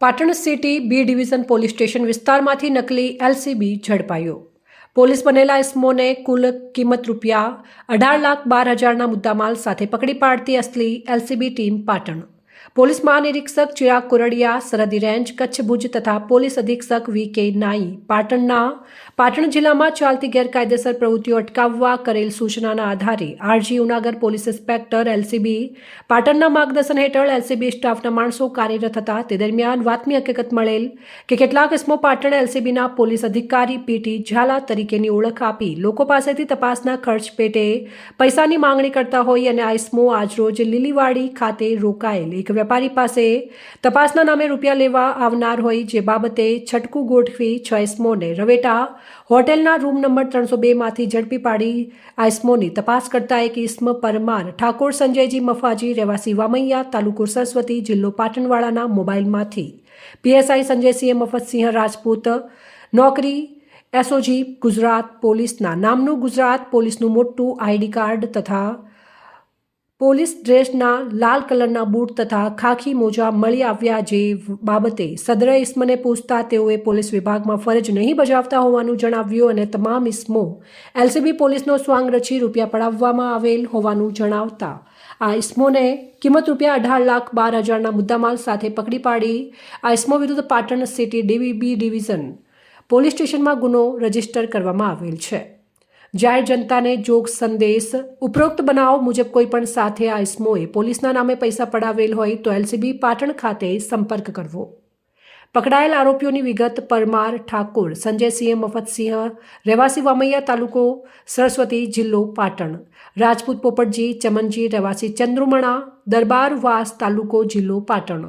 Patan city B division police station વિસ્તારમાંથી નકલી LCB ઝડપાયો. Police બનેલા ઇસમોને કુલ કિંમત રૂપિયા અઢાર લાખ બાર હજારના મુદ્દામાલ સાથે પકડી પાડતી અસલી એલસીબી ટીમ પાટણ. પોલીસ મહાનિરીક્ષક ચિરાગ કુરડિયા, સરહદી રેન્જ, કચ્છ ભુજ તથા પોલીસ અધિક્ષક વી કે નાઈ પાટણના પાટણ જિલ્લામાં ચાલતી ગેરકાયદેસર પ્રવૃત્તિઓ અટકાવવા કરેલ સૂચનાના આધારે RG Unagar police inspector LCB પાટણના માર્ગદર્શન હેઠળ એલસીબી સ્ટાફના માણસો કાર્યરત હતા. તે દરમિયાન વાતમી હકીકત મળેલ કે કેટલાક ઇસમો પાટણ એલસીબીના પોલીસ અધિકારી પીટી ઝાલા તરીકેની ઓળખ આપી લોકો પાસેથી તપાસના ખર્ચ પેટે પૈસાની માંગણી કરતા હોય અને આ ઇસમો આજરોજ લીલીવાડી ખાતે રોકાયેલ. એક વેપારી પાસે તપાસના નામે રૂપિયા લેવા આવનાર હોય જે બાબતે છટકું ગોઠવી છ ઇસમોને રવેટા હોટેલના રૂમ નંબર ત્રણસો બેમાંથી ઝડપી પાડી આ ઇસમોની તપાસ કરતા એક ઇસ્મ પરમાર ઠાકોર સંજયજી મફાજી રહેવાસી વામૈયા તાલુકો સરસ્વતી જિલ્લો પાટણવાળાના મોબાઈલમાંથી. પીએસઆઈ સંજયસિંહ મફતસિંહ રાજપૂત, નોકરી, એસઓજી, ગુજરાત પોલીસના નામનું ગુજરાત પોલીસનું મોટું આઈડી કાર્ડ તથા પોલીસ ડ્રેસના લાલ કલરના બૂટ તથા ખાખી મોજા મળી આવ્યા જે બાબતે સદ્ર ઇસ્મને પૂછતા તેઓએ પોલીસ વિભાગમાં ફરજ નહીં બજાવતા હોવાનું જણાવ્યું અને તમામ ઇસ્મો એલસીબી પોલીસનો સ્વાંગ રચી રૂપિયા પડાવવામાં આવેલ હોવાનું જણાવતા. આ ઇસ્મોને કિંમત રૂપિયા અઢાર લાખ બાર હજારના મુદ્દામાલ સાથે પકડી પાડી. આ ઇસ્મો વિરુદ્ધ પાટણ સિટી ડીવીબી ડિવિઝન પોલીસ સ્ટેશનમાં ગુનો રજિસ્ટર કરવામાં આવેલ છે. જાહેર જનતાને જોગ સંદેશ. ઉપરોક્ત બનાવ મુજબ કોઈ પણ સાથે આ ઇસમોએ પોલીસના નામે પૈસા પડાવેલ હોય તો એલસીબી પાટણ ખાતે સંપર્ક કરવો. પકડાયેલ આરોપીઓની વિગત પરમાર ઠાકોર સંજયસિંહ મફતસિંહ રહેવાસી વામૈયા તાલુકો, સરસ્વતી જિલ્લો, પાટણ. રાજપૂત પોપટજી, ચમનજી, રહેવાસી ચંદ્રુમણા દરબારવાસ તાલુકો, જિલ્લો, પાટણ.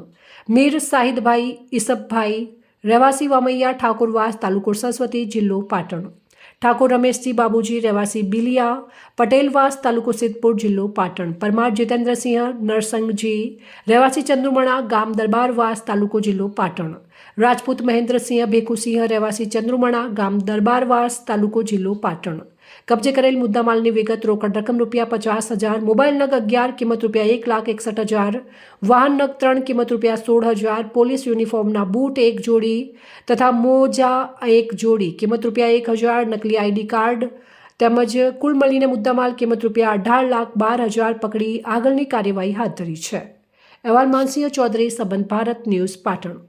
મીર સાહિદભાઈ ઈસબભાઈ રહેવાસી વામૈયા ઠાકોરવાસ તાલુકો, સરસ્વતી જિલ્લો, પાટણ. ઠાકોર રમેશજી બાબુજી, રહેવાસી બિલિયા, પટેલવાસ તાલુકો સિદ્ધપુર જિલ્લો પાટણ. પરમાર જીતેન્દ્રસિંહ, નરસંગજી, રહેવાસી ચંદ્રુમણા, ગામ દરબારવાસ તાલુકો જિલ્લો પાટણ. રાજપૂત મહેન્દ્રસિંહ ભેખુસિંહ, રહેવાસી ચંદ્રુમણા, ગામ દરબારવાસ તાલુકો જિલ્લો પાટણ. કબજે કરેલ મુદ્દામાલની વિગત રોકડ રકમ રૂપિયા પચાસ હજાર, મોબાઈલ નગ અગિયાર, કિંમત રૂપિયા એક લાખ એકસઠ હજાર, વાહન નગ ત્રણ, કિંમત રૂપિયા સોળ હજાર, પોલીસ યુનિફોર્મના બૂટ એક જોડી તથા મોજા એક જોડી, કિંમત રૂપિયા એક હજાર, નકલી આઈડી કાર્ડ તેમજ કુલ મળીને મુદ્દામાલ, કિંમત રૂપિયા અઢાર લાખ બાર હજાર પકડી આગળની કાર્યવાહી હાથ ધરી છે. અહેવાલ માનસિંહ ચૌધરી, સંબંધ ભારત ન્યૂઝ પાટણ.